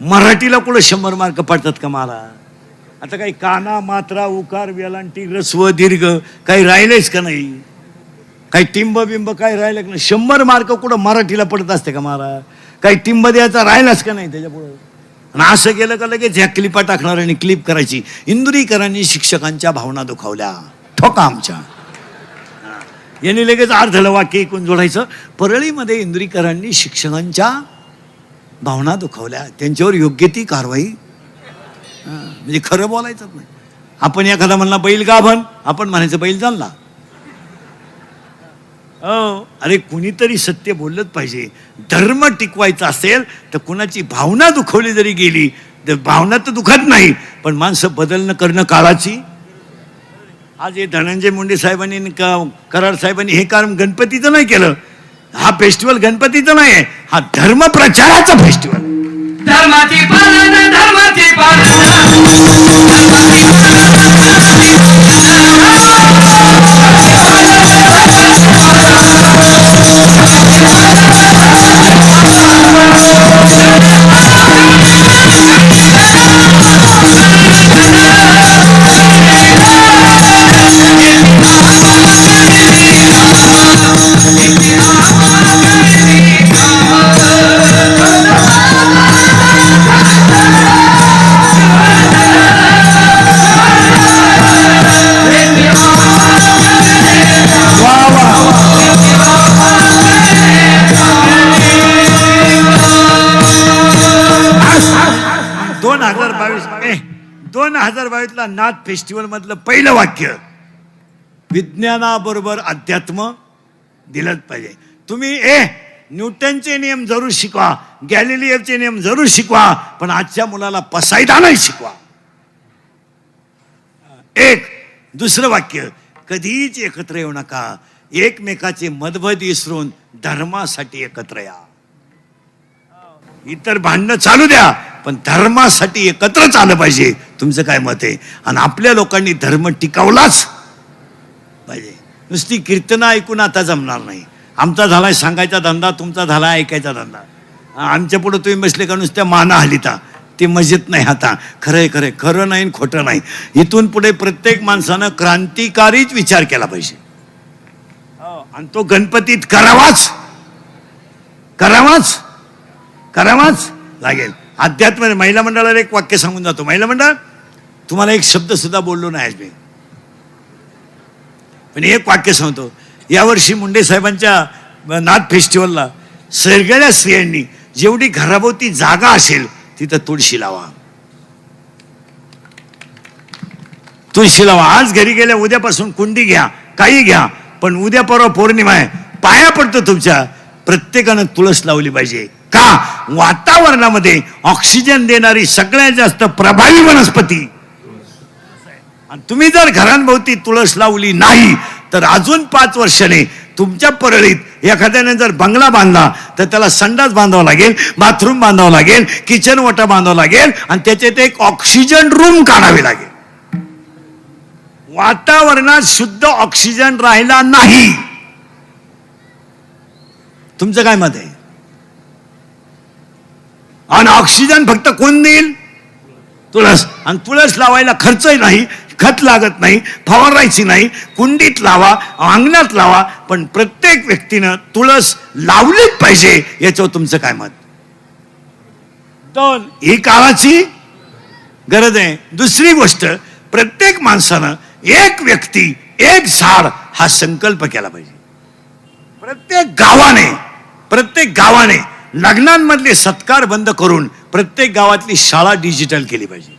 मराठीला कुठं शंभर मार्क पडतात का मला? आता काही काना मात्रा उकार वेलांटी रस्व दीर्घ काही राहिलेच का नाही? काही टिंब बिंब काही राहिलं का नाही? शंभर मार्क कुठं मराठीला पडत असते का मला? काही टिंब द्यायचा राहिलाच का नाही त्याच्यापुढं? आणि असं केलं का लगेच ह्या क्लिपा टाकणार आणि क्लिप करायची. इंदुरीकरांनी शिक्षकांच्या भावना दुखावल्या. ठोका आमच्या. यांनी लगेच अर्धलं वाक्य ऐकून जोडायचं. परळीमध्ये इंदुरीकरांनी शिक्षकांच्या भावना दुखावल्या. त्यांच्यावर योग्य ती कारवाई म्हणजे खरं बोलायचंच नाही. आपण एखादा म्हणला बैल गाभण आपण म्हणायचं बैल चालला. हो. अरे कुणीतरी सत्य बोललंच पाहिजे. धर्म टिकवायचा असेल तर कुणाची भावना दुखवली जरी गेली तर भावना तर दुखत नाही. पण माणसं बदलणं करणं काळाची. आज हे धनंजय मुंडे साहेबांनी क- कराड साहेबांनी हे काम गणपतीचं नाही केलं. हा फेस्टिवल गणपतीचं नाही हा धर्मप्रचाराचा फेस्टिवल. धर्माची पालन धर्माची पालन. हजार नाथ फेस्टिवल मधलं पहिलं वाक्य विज्ञानाबरोबर अध्यात्म दिलंच पाहिजे. तुम्ही ए न्यूटनचे नियम जरूर शिकवा गॅलिलियरचे नियम जरूर शिकवा पण आजच्या मुलाला पसायदा नाही शिकवा. एक दुसरं वाक्य कधीच एकत्र येऊ नका एकमेकाचे मतभेद विसरून धर्मासाठी एकत्र या. इतर भांडणं चालू द्या पण धर्मासाठी एकत्रच आलं पाहिजे. तुमचं काय मत आहे? आणि आपल्या लोकांनी धर्म टिकवलाच पाहिजे. नुसती कीर्तनं ऐकून आता जमणार नाही. आमचा झालाय सांगायचा धंदा तुमचा झाला ऐकायचा धंदा. आमच्या पुढे तुम्ही बसले का नुसत्या माना हलिता? ते मजेत नाही आता. खरंय खरंय. खरं नाही आणि खोटं नाही. इथून पुढे प्रत्येक माणसानं क्रांतिकारीच विचार केला पाहिजे. हो, आणि तो गणपतीत करावाच. करावाच. करावाच. लागेल. अध्यात्म महिला मंडळाला एक वाक्य सांगून जातो. महिला मंडळ तुम्हाला एक शब्द सुद्धा बोललो नाही आज मी. पण एक वाक्य सांगतो. यावर्षी मुंडे साहेबांच्या नाथ फेस्टिवलला सगळ्या स्त्रियांनी जेवढी घराभोवती जागा असेल तिथं तुळशी लावा. तुळशी लावा. आज घरी गेल्या उद्यापासून कुंडी घ्या काही घ्या पण उद्या परवा पौर्णिमा आहे. पाया पडतो तुमच्या. प्रत्येकानं तुळस लावली पाहिजे. का? वातावरणामध्ये ऑक्सिजन देणारी सगळ्यात जास्त प्रभावी वनस्पती आणि तुम्ही जर घरांभोवती तुळस लावली नाही तर अजून पाच वर्षाने तुमच्या परळीत एखाद्याने जर बंगला बांधला तर त्याला संडास बांधावा लागेल बाथरूम बांधावं लागेल किचन वाटा बांधावं लागेल आणि त्याच्यात एक ऑक्सिजन रूम काढावी लागेल. वातावरणात शुद्ध ऑक्सिजन राहिला नाही. तुमचं काय मत आहे? आणि ऑक्सिजन फक्त कोण देईल? तुळस. आणि तुळस लावायला खर्चही नाही खत लागत नाही फवारायची नाही कुंडीत लावा अंगणात लावा पण प्रत्येक व्यक्तीनं तुळस लावलीच पाहिजे याच्यावर तुमचं काय मत? दोन ही काळाची गरज आहे. दुसरी गोष्ट प्रत्येक माणसानं एक व्यक्ती एक झाड हा संकल्प केला पाहिजे. प्रत्येक गावाने प्रत्येक गावाने लग्नांमधले सत्कार बंद करून प्रत्येक गावातली शाळा डिजिटल केली पाहिजे.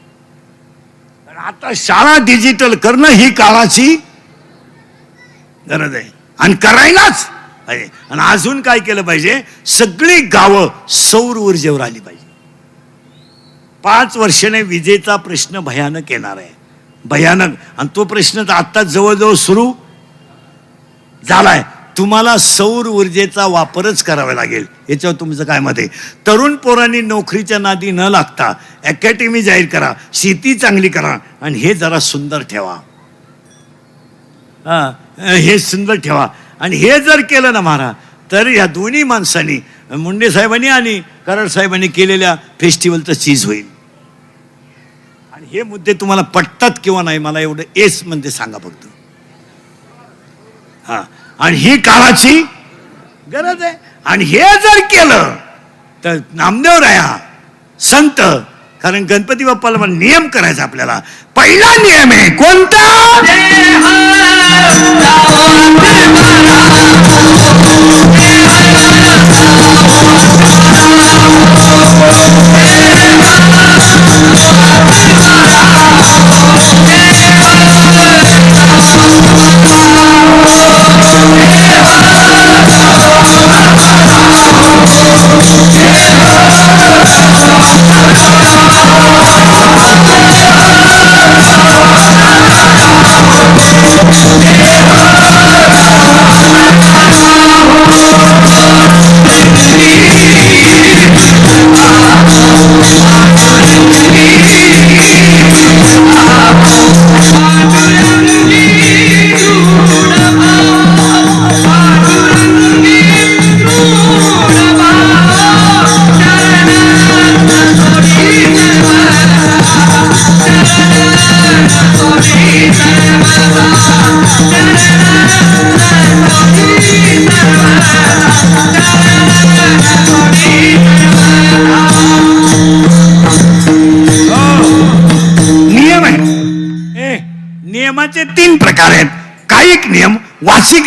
आता शाळा डिजिटल करणं ही काळाची गरज आहे. आणि करायलाच पाहिजे. आणि अजून काय केलं पाहिजे? सगळी गावं सौर ऊर्जेवर आली पाहिजे. पाच वर्षाने विजेचा प्रश्न भयानक येणार आहे. भयानक. आणि तो प्रश्न तर आत्ता जवळजवळ सुरू झालाय. तुम्हाला सौर ऊर्जेचा वापरच करावा लागेल. याच्यावर तुमचं काय मत आहे? तरुण पोरांनी नोकरीच्या नादी न लागता अकॅडमी जाहीर करा शेती चांगली करा आणि हे जरा सुंदर ठेवा. हे सुंदर ठेवा. आणि हे जर केलं ना महाराज तर या दोन्ही माणसांनी मुंडे साहेबांनी आणि कराड साहेबांनी केलेल्या फेस्टिवलचं चीज होईल. आणि हे मुद्दे तुम्हाला पटतात किंवा नाही मला एवढं एस म्हणजे सांगा फक्त. हां. आणि ही काळाची गरज आहे आणि हे जर केलं तर नामदेव राया संत कारण गणपती बाप्पाला मला नियम करायचा आपल्याला पहिला नियम आहे कोणता नियम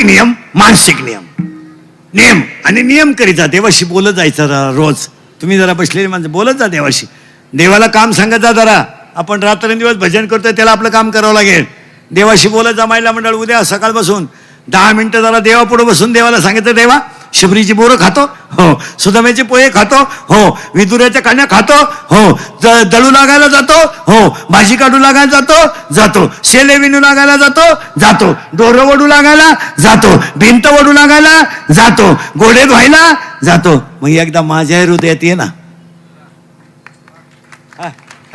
नियम मानसिक नियम. नियम आणि नियम करीत जा. देवाशी बोलत जायचं जरा रोज. तुम्ही जरा बसलेले माणसं बोलत जा देवाशी. देवाला काम सांगत जा जरा. आपण रात्रंदिवस भजन करतोय त्याला आपलं काम करावं लागेल. देवाशी बोलत जा महिला मंडळ उद्या सकाळ बसून दहा मिनटं जरा देवापुढं बसून देवाला सांगितलं देवा शबरीची बोरं खातो हो. सुदाम्याचे पोहे खातो हो. विदुऱ्याच्या कान्या खातो हो. दळू लागायला जातो हो. भाजी काढू लागायला जातो जातो. शेले विणू लागायला जातो जातो. डोरं वडू लागायला जातो. भिंत वडू लागायला जातो. गोडे धुवायला जातो. मग एकदा माझ्या हृदयात ये ना.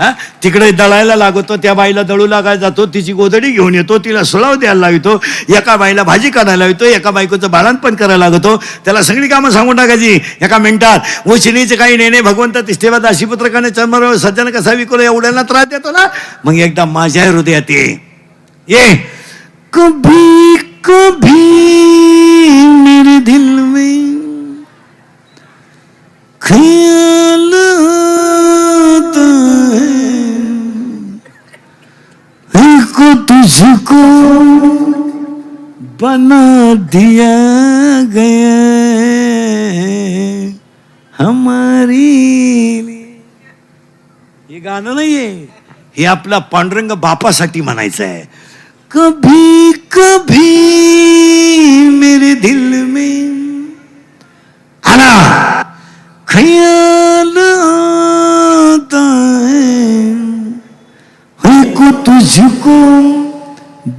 हा, तिकडे दळायला लागतो त्या बाईला दळू लागायला जातो तिची गोदडी घेऊन येतो तिला सुलाव द्यायला लावतो एका बाईला भाजी काढायला लावतो एका बायकोचं बाळणपण करायला लागतो त्याला सगळी कामं सांगून टाकायची एका मिनिटात. उचनीचे काही नेणे भगवंत तिष्ठेवा दाशीपुत्रकाने चर्मर सज्जन कसा विकलो एवढ्याला त्रास देतो ना? मग एकदा माझ्या हृदयात ये. ये. कभी कभी मेरे दिल में खिया है को तुझको बना दिया गया हमारी लिए. हे गाणं नाहीये। हे आपला पांडुरंग बापासाठी म्हणायचं आहे। कभी कभी मेरे दिल में आना ख्याल तुझको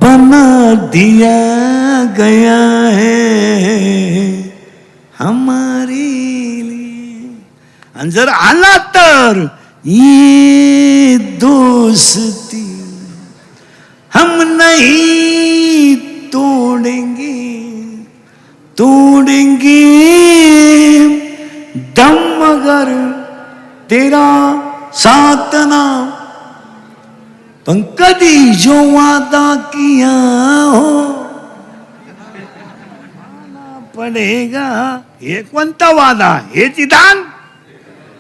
बना दिया गया है हमारे लिए। आणि जर आला तर ये दोस्ती हम नहीं तोड़ेंगे तोड़ेंगे। दम मगर तेरा सातना कधी जो वादा किया हो पडेगा. हे कोणता वादा? हे विधान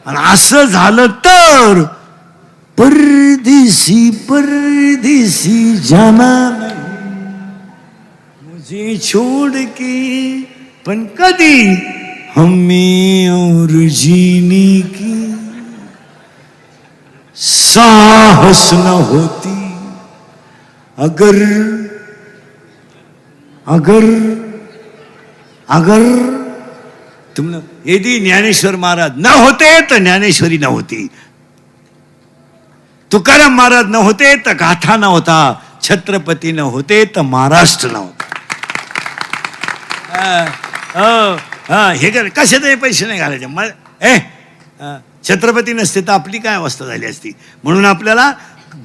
आणि असं झालं तर परदेशी परदेशी जाना नहीं मुझे छोड़ के पण कधी हमी और जीने की सा न होती. अगर अगर अगर तुम यदि ज्ञानेश्वर महाराज न होते तर ज्ञानेश्वरी न होती. तुकाराम महाराज न होते तर गाथा न होता. छत्रपती न होते तर महाराष्ट्र न होता. हा, हो, हा, हे कर. कशाचे पैसे नाही घालायचे. मग ए छत्रपती नसते तर आपली काय अवस्था झाली असती? म्हणून आपल्याला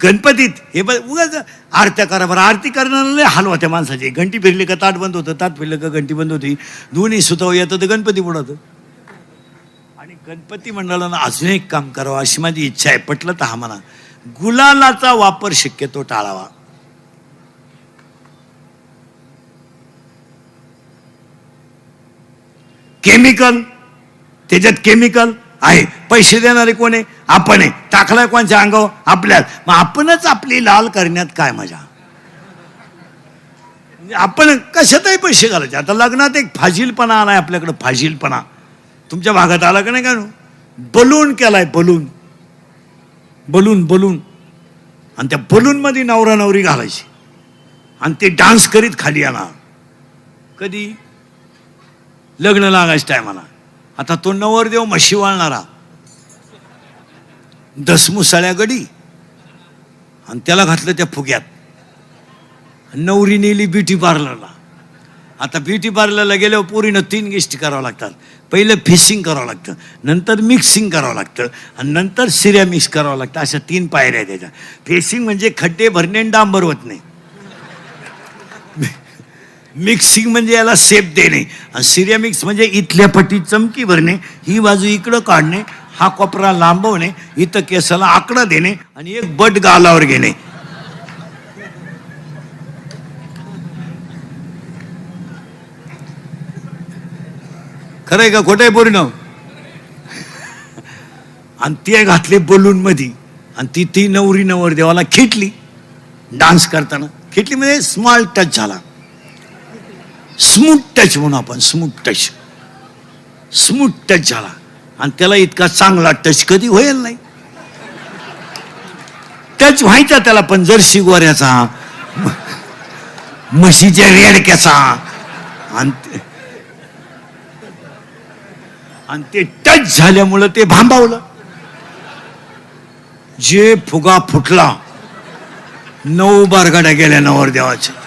गणपतीत हे बघ उगाच आरत्या करा बरं आरती करणारा लय हाल होत्या माणसाचे. घंटी फिरली का ताट बंद होतं ताट फिरलं का घंटी बंद होती. दोन्ही सुताव येतं तर गणपती बुडवतं. गणपती मंडळानं अजून एक काम करावं अशी माझी इच्छा आहे. पटलं तर हा म्हणा. गुलालाचा वापर शक्यतो टाळावा. केमिकल त्याच्यात केमिकल आहे. पैसे देणारे कोण आहे? आपण आहे. टाकलाय कोणच्या अंगावर? आपल्यात. मग आपणच आपली लाल करण्यात काय मजा? म्हणजे आपण कशातही पैसे घालायचे. आता लग्नात एक फाजीलपणा आलाय आपल्याकडे फाजीलपणा. तुमच्या भागात आला का नाही का बलून केलाय बलून. Balloon balloon. आणि त्या बलूनमध्ये नवरा नवरी घालायची. आणि ते डान्स करीत खाली येणार कधी? लग्न लागायचं टायमाला आता तो नवरदेव म्हशी वाळणारा. दसमुसाळ्या गडी. आणि त्याला घातलं त्या फुग्यात. नवरी नेली ब्युटी पार्लरला. आता ब्युटी पार्लरला गेल्यावर पोरीनं तीन गोष्टी करावं लागतात. पहिलं फेसिंग करावं लागतं. नंतर मिक्सिंग करावं लागतं. आणि नंतर सिऱ्या मिक्स करावं लागतं. अशा तीन पायऱ्या आहेत त्याच्या. फेसिंग म्हणजे खड्डे भरणे आणि डांबर होत नाही मिक्सिंग म्हणजे याला सेप देणे. आणि सिरेमिक्स म्हणजे इथल्या पटी चमकी भरणे ही बाजू इकडं काढणे हा कोपरा लांबवणे इथं केसाला आकडा देणे आणि एक बट गालावर घेणे. खरंय का? खोटं आहे पोरी आणि ते घातले बलून मध्ये आणि ती ती नवरी नवर देवाला खेटली. डान्स करताना. खिटली म्हणजे स्मॉल टच झाला. स्मूथ टच म्हणून आपण स्मूथ टच स्मूथ टच झाला. आणि त्याला इतका चांगला टच कधी होईल नाही. टच व्हायचा त्याला पण जर्सी गोऱ्याचा म्हशीच्या रेडक्याचा. आणि ते- आणि ते टच झाल्यामुळं ते भांबावलं. जे फुगा फुटला नऊ बारगाड्या गेल्या नवरदेवाच्या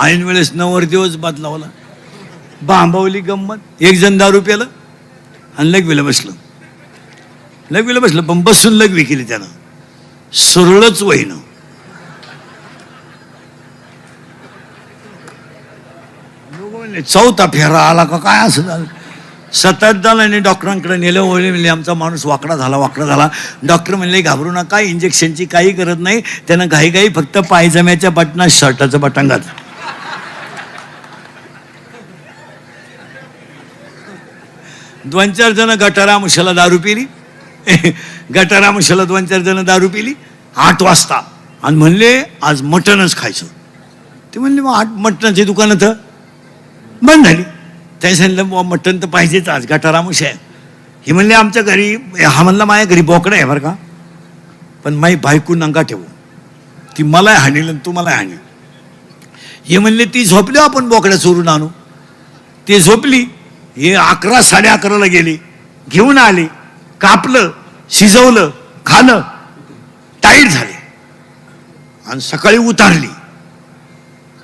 ऐन वेळेस नवरदेवच बदलावला बांबावली गंमत. एक जण दारू प्यालं आणि लगवीला बसलं. लगवीला बसलं पण बसून लगवी केली त्यानं. सरळच वहीनं. चौथा फेरा आला का काय असं झालं? सतत आणि डॉक्टरांकडे नेलं वळले म्हणले आमचा माणूस वाकडा झाला वाकडा झाला. डॉक्टर म्हणले घाबरू नका इंजेक्शनची काही गरज नाही. त्यानं घाई घाई फक्त पायजम्याच्या बटना शर्टाचं बटन घातलं. दोन चार जण गटारामशाला दारू पिली. गटारामशाला दोन चार जण दारू पिली. आठ वाजता. आणि म्हणले आज मटणच खायचं. ते म्हणले मग आठ मटणाची दुकानं तर. बंद झाली. त्याने सांगितलं बुवा मटण तर पाहिजेच आज गटारामुश आहे. हे म्हणले आमच्या घरी हा म्हणला माझ्या घरी बोकडं आहे बरं का. पण माई बायको नंगा ठेवू. ती मला हाणील आणि तू मला हाणील. हे म्हणले ती झोपली आपण बोकड्या चोरून आणू. ते झोपली. हे अकरा साडे अकराला गेली. घेऊन आले कापलं शिजवलं खालं टाईट झाले. आणि सकाळी उतारली.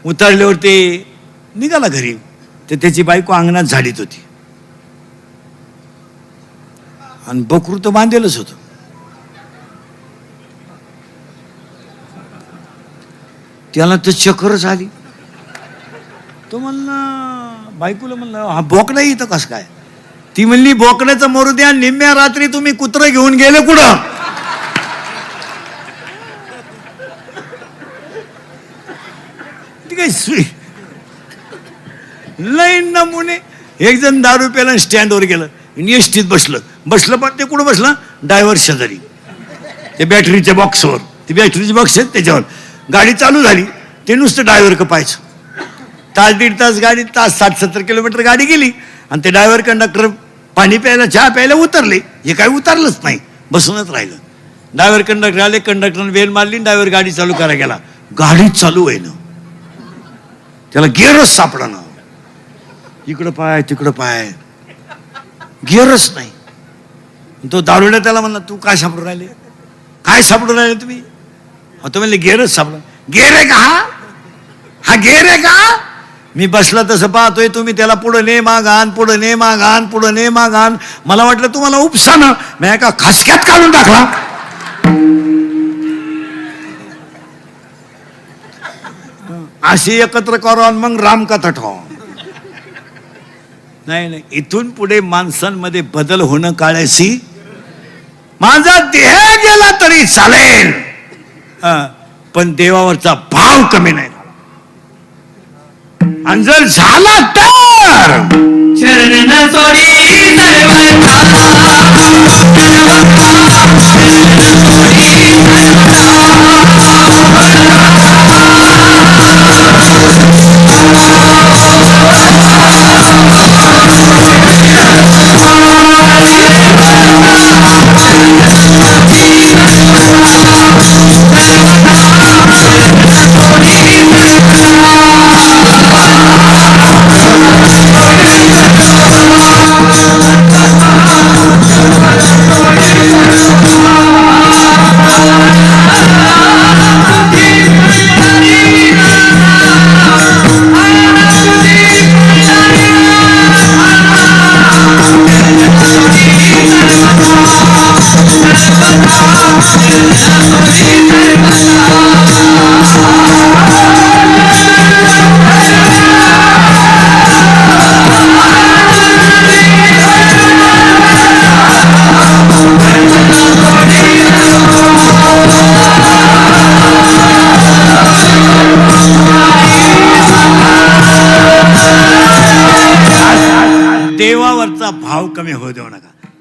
उतारल्यावर ते निघाला घरी. तर त्याची बायको अंगणात झाडीत होती. आणि बकरू तर बांधेलच होतं. त्याला तर चक्करच आली. तो म्हणला बायकोला म्हणलं हा बोकडा इथं कसं काय? ती म्हणली बोकड्याचं मरू द्या निम्म्या रात्री तुम्ही कुत्रं घेऊन गेले कुठं? ती काय सुई? लई नमुने. एक जण दारू प्याला स्टँडवर गेलं. एसटीत बसलं. बसलं पण ते कुठं बसलं? ड्रायव्हर शेजारी. ते बॅटरीच्या बॉक्सवर ती बॅटरीची बॉक्स आहेत त्याच्यावर. गाडी चालू झाली. ते नुसतं ड्रायव्हर कपायचं तास दीड तास गाडी तास साठ सत्तर किलोमीटर गाडी गेली आणि ते ड्रायव्हर कंडक्टर पाणी प्यायला चहा प्यायला उतरले. हे काय उतरलंच नाही बसूनच राहिलं. ड्रायव्हर कंडक्टर आले कंडक्टरनं वेल मारली ड्रायव्हर गाडी चालू करायला गेला. गाडी चालू आहे ना त्याला गिअरच सापडा ना इकडं पाय तिकडं पाय. गिअरच नाही. तो दारुड्या त्याला म्हणला तू काय सापडून राहिले? काय सापडून राहिले तुम्ही? तो म्हणले गिअरच सापडा गेअर आहे का हा? हा गेअर आहे का? मी बसला तसं पाहतोय तुम्ही त्याला पुढं ने मागान पुढं ने मागान पुढं ने मागान. मला वाटलं तुम्हाला उपसानं मी एका खासक्यात काढून टाकला. अशी एकत्र करून मग रामकथा ठेवा. नाही नाही इथून पुढे माणसांमध्ये बदल होणं काळाशी माझा देह गेला तरी चालेल. पण देवावरचा भाव कमी नाही. आणि जर झाला तर चरण सोडी सर्वथा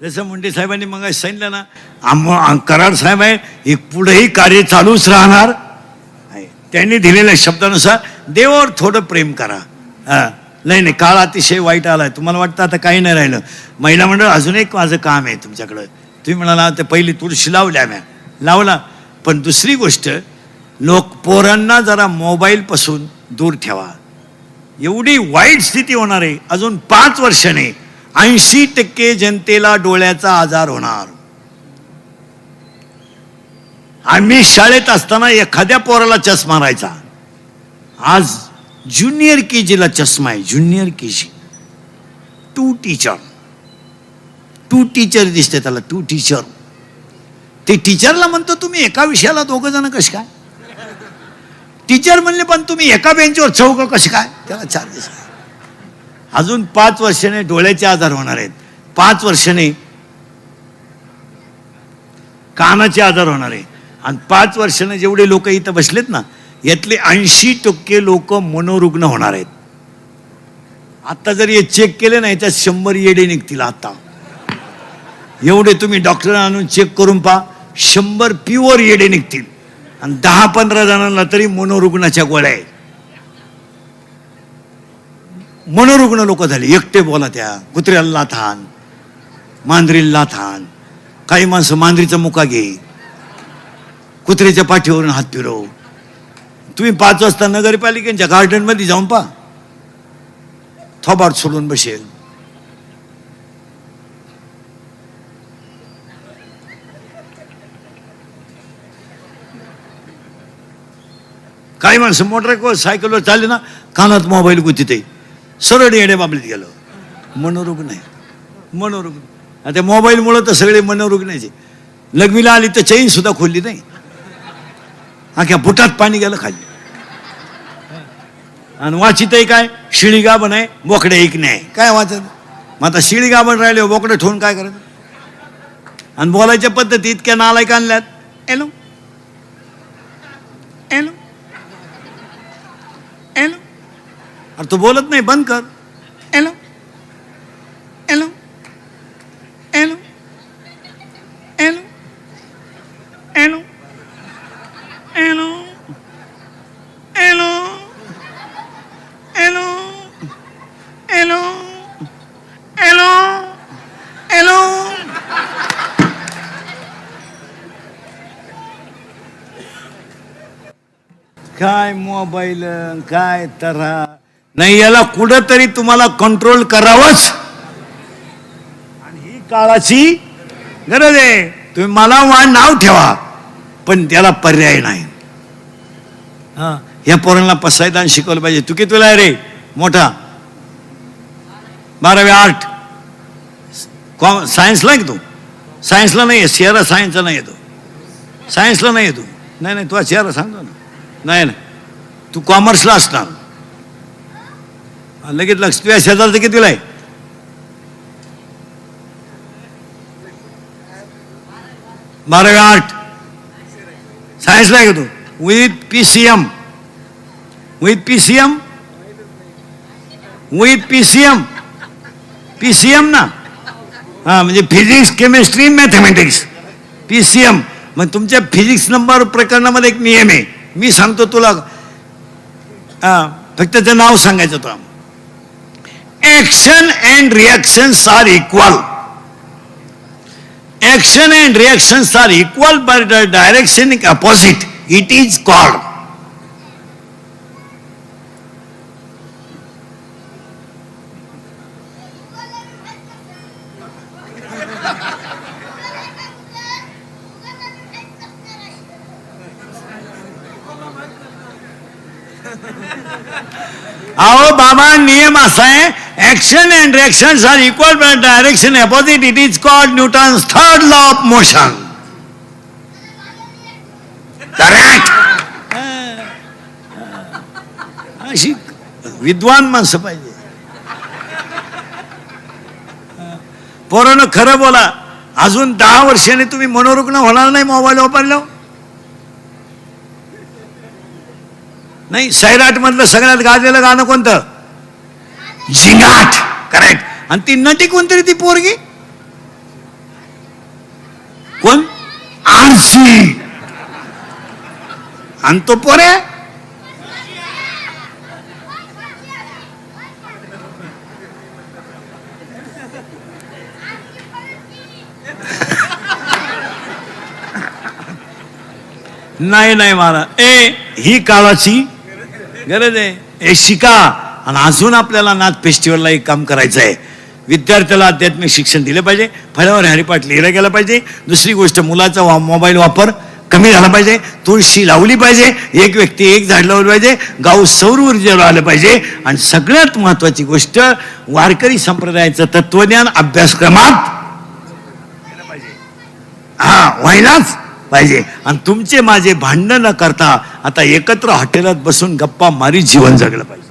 जसं मुंडे साहेबांनी मग सांगितलं ना आम कराड साहेब आहे हे पुढेही कार्य चालूच राहणार. आहे. त्यांनी दिलेल्या शब्दानुसार देवावर थोडं प्रेम करा. हां. नाही नाही काळ अतिशय वाईट आला आहे तुम्हाला वाटतं आता काही नाही राहिलं. महिला मंडळ अजून एक माझं काम आहे तुमच्याकडं. तुम्ही म्हणाला ते पहिली तुळशी लावल्या म्या. लावला. पण दुसरी गोष्ट लोक पोरांना जरा मोबाईलपासून दूर ठेवा. एवढी वाईट स्थिती होणार आहे. अजून पाच वर्षाने ऐंशी टक्के जनतेला डोळ्याचा आजार होणार. आम्ही शाळेत असताना एखाद्या पोराला चष्मा राहायचा. आज ज्युनियर के जीला चष्मा आहे junior K G. To teacher. To teacher दिसते त्याला टू टीचर. ते टीचरला म्हणतो तुम्ही एका विषयाला दोघं जण कसे काय? टीचर म्हणले पण तुम्ही एका बेंचवर चौक कसे काय? त्याला चार दिवस अजून पाच वर्षाने डोळ्याचे आजार होणार आहेत. पाच वर्षाने कानाचे आजार होणार आहे आणि पाच वर्षाने जेवढे लोक इथं बसलेत ना यातले ऐंशी टक्के लोक मनोरुग्ण होणार आहेत. आता जर हे चेक केले ना याच्यात शंभर येडे निघतील आता. एवढे तुम्ही डॉक्टर आणून चेक करून पहा शंभर प्युअर येडे निघतील. आणि दहा पंधरा जणांना तरी मनोरुग्णाच्या गोळ्या आहेत. मनोरुग्ण लोक झाले. एकटे बोला त्या. कुत्र्याला लाथान मांजरीला लाथान काही माणसं मांजरीचा मुका घे. कुत्र्याच्या पाठीवरून हात फिरव. तुम्ही पाच वाजता नगरपालिकेच्या गार्डनमध्ये जाऊन पहा. थोबाट सोडून बसेल. काही माणसं मोटर सायकलवर चालले ना कानात मोबाईल गुतीत. सरळ येडे बाबलीत गेलं. मनोरुग्ण आहे मनोरुग्ण आता मोबाईलमुळं तर सगळे मनोरुग्णाचे लग्मीला आली तर चैन सुद्धा खोलली नाही. अख्या बुटात पाणी गेलं खाली. आणि वाचितही काय? शिळी गाभण आहे बोकडे एक नाही. काय वाचत मग आता शिळी गाभण राहिले बोकडे ठेवून काय करायचं आणि बोलायच्या पद्धती इतक्या नालायक आणल्यात. एलो एलो एलो अरे तू बोलत नाही बंद कर hello hello hello hello hello hello hello hello hello hello hello काय मोबाईल काय तरा नाही याला कुठंतरी तुम्हाला कंट्रोल करावंच. आणि ही काळाची गरज आहे. तुम्ही मला वा नाव ठेवा पण त्याला पर्याय नाही. हा. या पोरांना पसायदान शिकवलं पाहिजे. तू कितीला आहे रे? मोठा. बारावी आर्ट कॉम सायन्सला आहे तू? सायन्सला नाही आहे. सियारा सायन्सला नाही येतो सायन्सला नाही येतो नाही नाही तुला सियारा सांगतो ना. नाही नाही. तू कॉमर्सला असणार. लगेच लक्ष तुझ्या शेजारचं कितीला आहे? बारा आठ. सायन्सला आहे का तू? With P C M with P C M with P C M P C M ना? हा म्हणजे physics chemistry mathematics P C M मग तुमच्या फिजिक्स नंबर प्रकरणामध्ये एक नियम आहे. मी सांगतो तुला. फक्त त्याचं नाव सांगायचं होतं. action and reactions are equal. Action and reactions are equal, but the direction is opposite. It is called अहो बाबा नियम असा आहे action and reaction are equal but direction opposite it is called Newton third law of motion correct अशी विद्वान माणसं पाहिजे पोरानं खरं बोला अजून दहा वर्षांनी तुम्ही मनोरुग्ण होणार नाही मोबाईल वापरल्यावर नाही सैराट मधलं सगळ्यात गाजलेलं गाणं कोणतं? झिंगाट करेक्ट आणि ती नटी कोणतरी ती पोरगी? कोण? आळशी आणि तो पोरे नाही नाही मला ए ही काळाची गरज आहे. हे शिका. आणि अजून आपल्याला नाथ फेस्टिवलला एक काम करायचं आहे. विद्यार्थ्याला आध्यात्मिक शिक्षण दिलं पाहिजे. फळ्यावर हरिपाठ लिहिला गेलं पाहिजे. दुसरी गोष्ट मुलाचा वा मोबाईल वापर कमी झाला पाहिजे. तुळशी लावली पाहिजे. एक व्यक्ती एक झाड लावली पाहिजे. गाव सौर ऊर्जेवर आलं पाहिजे. आणि सगळ्यात महत्वाची गोष्ट वारकरी संप्रदायाचं तत्वज्ञान अभ्यासक्रमात हा व्हायलाच. पाहिजे. आणि तुमचे माझे भांडण न करता आता एकत्र हॉटेलात बसून गप्पा मारी जीवन जगलं पाहिजे.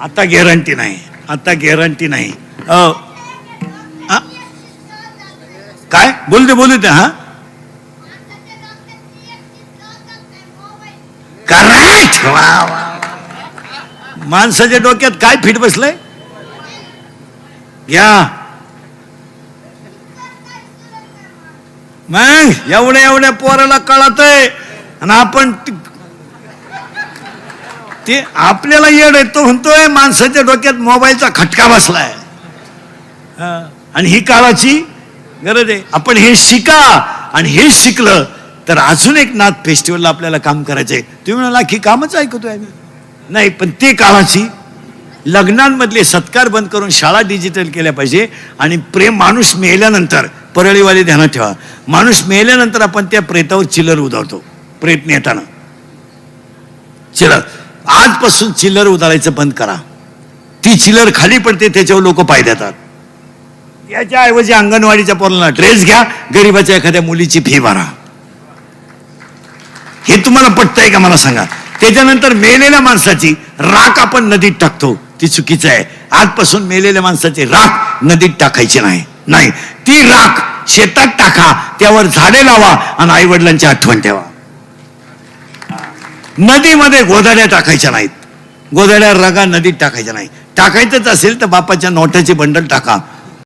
आता गॅरंटी नाही. आता गॅरंटी नाही. अ, आ? काय? बोलते बोलू ते हा? करेक्ट माणसाच्या डोक्यात काय फिट बसलंय? घ्या. मग एवढ्या एवढ्या पोराला कळतय. आणि आपण ती- आपल्याला येड आहे तो म्हणतोय माणसाच्या डोक्यात मोबाईलचा खटका बसलाय. आणि ही काळाची गरज आहे. आपण हे शिका आणि हे शिकलं तर अजून एक नाथ फेस्टिवलला आपल्याला काम करायचंय. तुम्ही म्हणाला की कामच ऐकतोय आम्ही. नाही पण ते काळाची लग्नांमधले सत्कार बंद करून शाळा डिजिटल केल्या पाहिजे आणि प्रेम माणूस मेल्यानंतर परळीवाले ध्यानात ठेवा. माणूस मेल्यानंतर आपण त्या प्रेतावर चिल्लर उदावतो प्रेत नेताना. चिलर आजपासून चिल्लर उधारायचं बंद करा. ती चिलर खाली पडते त्याच्यावर लोक पाय देतात. याच्या ऐवजी अंगणवाडीच्या पोराला ड्रेस घ्या गरीबाच्या एखाद्या मुलीची फी भरा. हे तुम्हाला पटतंय का मला सांगा? त्याच्यानंतर मेलेल्या माणसाची राख आपण नदीत टाकतो. ती चुकीचं आहे. आजपासून मेलेल्या माणसाची राख नदीत टाकायची नाही. नाही. ती राख शेतात टाका त्यावर झाडे लावा आणि आई वडिलांची आठवण ठेवा. नदीमध्ये गोदाड्या टाकायच्या नाहीत. गोदाड्या रगा नदीत टाकायच्या नाही टाकायचंच असेल तर बापाच्या नोटाचे बंडल टाका.